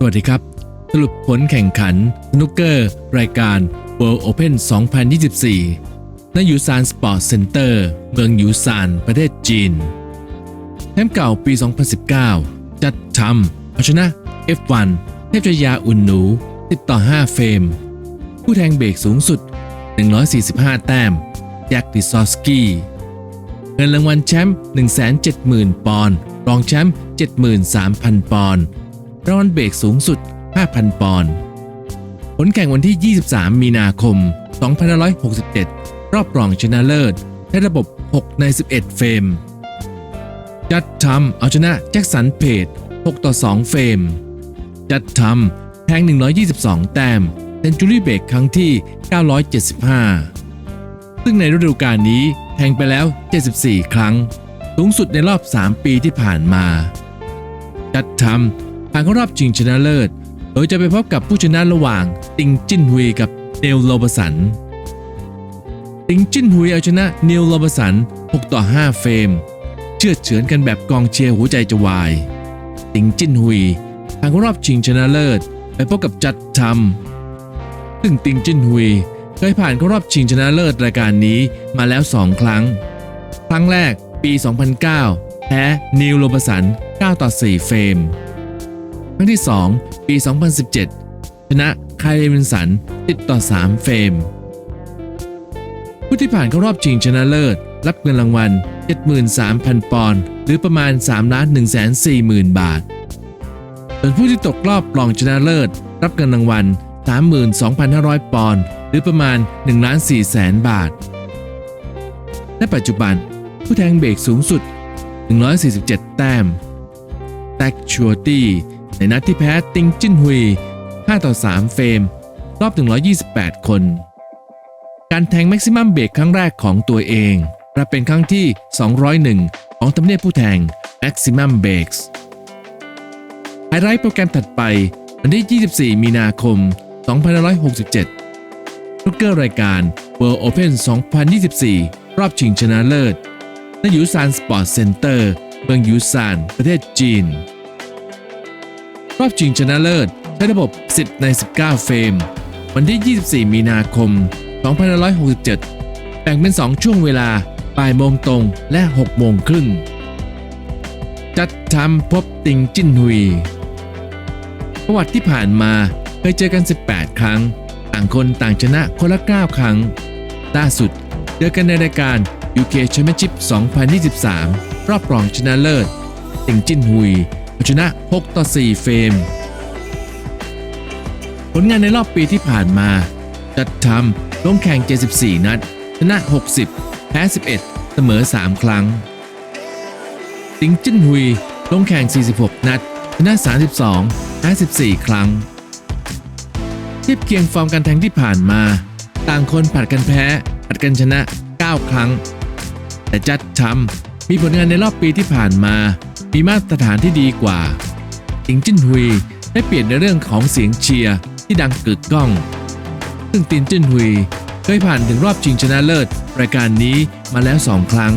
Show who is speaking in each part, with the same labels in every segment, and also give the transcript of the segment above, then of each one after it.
Speaker 1: สวัสดีครับ สรุปผลแข่งขันสนุกเกอร์ รายการ World Open 2024 ณ ยูซานสปอร์ตเซ็นเตอร์เมืองยูซาน ประเทศจีนแชมป์เก่าปี 2019 จัดทำเอาชนะ F1 เทพชยาอุ่นหนู 10 ต่อ 5 เฟรม ผู้แทงเบรกสูงสุด 145 แต้มแจ็คดิซอสกี้เงินรางวัลแชมป์170,000 ปอนด์รองแชมป์73,000 ปอนด์ รางวัลเบรกสูงสุด 5,000 ปอนด์ผลแข่งวันที่ 23 มีนาคม 2567 รอบรองชนะเลิศในระบบ 6 ใน 11 เฟรม จัดทำเอาชนะแจ็คสันเพจ6ต่อ 2 เฟรม จัดทำแทง 122 แต้มเซนจูรี่เบรกครั้งที่ 975 ซึ่งในฤดูกาลนี้แทงไปแล้ว 74 ครั้ง สูงสุดในรอบ 3 ปีที่ผ่านมา จัดทำ ผ่านเข้ารอบชิงชนะเลิศ โดยจะไปพบกับผู้ชนะระหว่าง ติงจิ้นฮุยกับเนลโลบสัน ติงจิ้นฮุยเอาชนะเนลโลบสัน 6 ต่อ 5 เฟรม เชื่อเฉือนกันแบบกองเชียร์หัวใจจะวาย ติงจิ้นฮุยผ่านเข้ารอบชิงชนะเลิศ ไปพบกับจัดทำซึ่งติงจิ้นฮุยเคยผ่านเข้ารอบชิงชนะเลิศรายการนี้มาแล้ว 2 ครั้ง ครั้งแรกปี 2009 แพ้นิวโรบสัน 9 ต่อ 4 เฟรม ครั้งที่ 2 ปี 2017 ชนะไคลเรนสัน10ต่อ 3 เฟรม ผู้ที่ผ่านเข้ารอบชิงชนะเลิศ รับเงินรางวัล 73,000 ปอนด์หรือประมาณ 3 ล้าน1 4 0 0 0 0บาท ส่วนผู้ที่ตกรอบรองชนะเลิศ รับเงินรางวัล 32,500 ปอนด์หรือประมาณ1ล้าน4แสนบาทและปัจจุบัน ผู้แทงเบรกสูงสุด 147 แต้มแท็กชัวตี้ ในนัดที่แพ้ติงจิ้นฮุย 5 ต่อ 3 เฟรม รอบ 128 คน การแทงแม็กซิมัมเบรกครั้งแรกของตัวเองและเป็นครั้งที่ 201 ของตำเนียบผู้แทง Maximum Breaks ไฮไลท์โปรแกรมถัดไป วันที่ 24 มีนาคม 2567ลูกเกอร์รายการ World Open 2024 รอบชิงชนะเลิศณยูซานสปอร์ตเซ็นเตอร์ เมืองยูซาน ประเทศจีน รอบชิงชนะเลิศใช้ระบบ 10 ใน 19 เฟรม วันที่ 24 มีนาคม 2567 แบ่งเป็น 2 ช่วงเวลาบ่ายโมงตรงและ 6 โมงครึ่ง จัดทำพบติงจิ้นฮุย ประวัติที่ผ่านมาเคยเจอกัน 18 ครั้ง ต่างคนต่างชนะคนละ 9 ครั้ง ล่าสุดเจอกันในรายการ UK Championship 2023 รอบรองชนะเลิศ ติงจิ้นฮุย ชนะ 6 ต่อ 4 เฟรม ผลงานในรอบปีที่ผ่านมา จัดทำลงแข่ง 74 นัด ชนะ 60 แพ้ 11 เสมอ 3 ครั้งติงจิ้นฮุย ลงแข่ง 46 นัด ชนะ 32 แพ้ 14 ครั้ง เทียบเคียงฟอร์มการแทงที่ผ่านมา ต่างคนผัดกันแพ้ ผัดกันชนะ 9 ครั้ง แต่จัดทำมีผลงานในรอบปีที่ผ่านมา มีมาตรฐานที่ดีกว่าติงจิ้นฮุยได้เปลี่ยนในเรื่องของเสียงเชียร์ที่ดังกึกก้อง ซึ่งตินจิ้นฮุยเคยผ่านถึงรอบชิงชนะเลิศ รายการนี้มาแล้ว 2 ครั้ง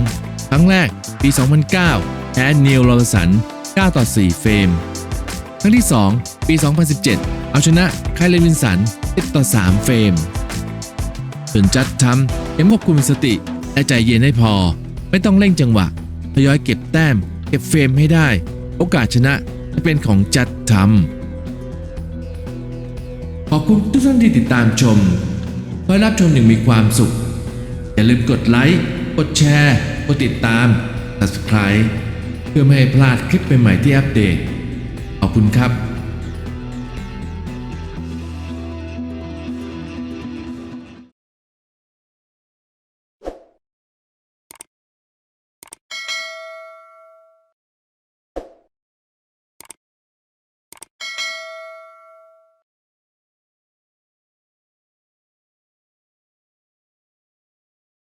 Speaker 1: ครั้งแรกปี 2009 แพ้นิวโรสัน 9 ต่อ 4 เฟรม ครั้งที่ 2 ปี 2017 เอาชนะไคลเลวินสัน 10 ต่อ 3 เฟรมส่วนจัดทำยังควบคุมสติและใจเย็นให้พอ ไม่ต้องเร่งจังหวะทยอยเก็บแต้ม เก็บเฟรมให้ได้ โอกาสชนะจะเป็นของจัดทำขอบคุณทุกท่านที่ติดตามชมขอรับชมอย่างมีความสุข อย่าลืมกดไลค์ กดแชร์ กดติดตาม subscribe เพื่อไม่ให้พลาดคลิปใหม่ๆที่อัปเดต ขอบคุณครับ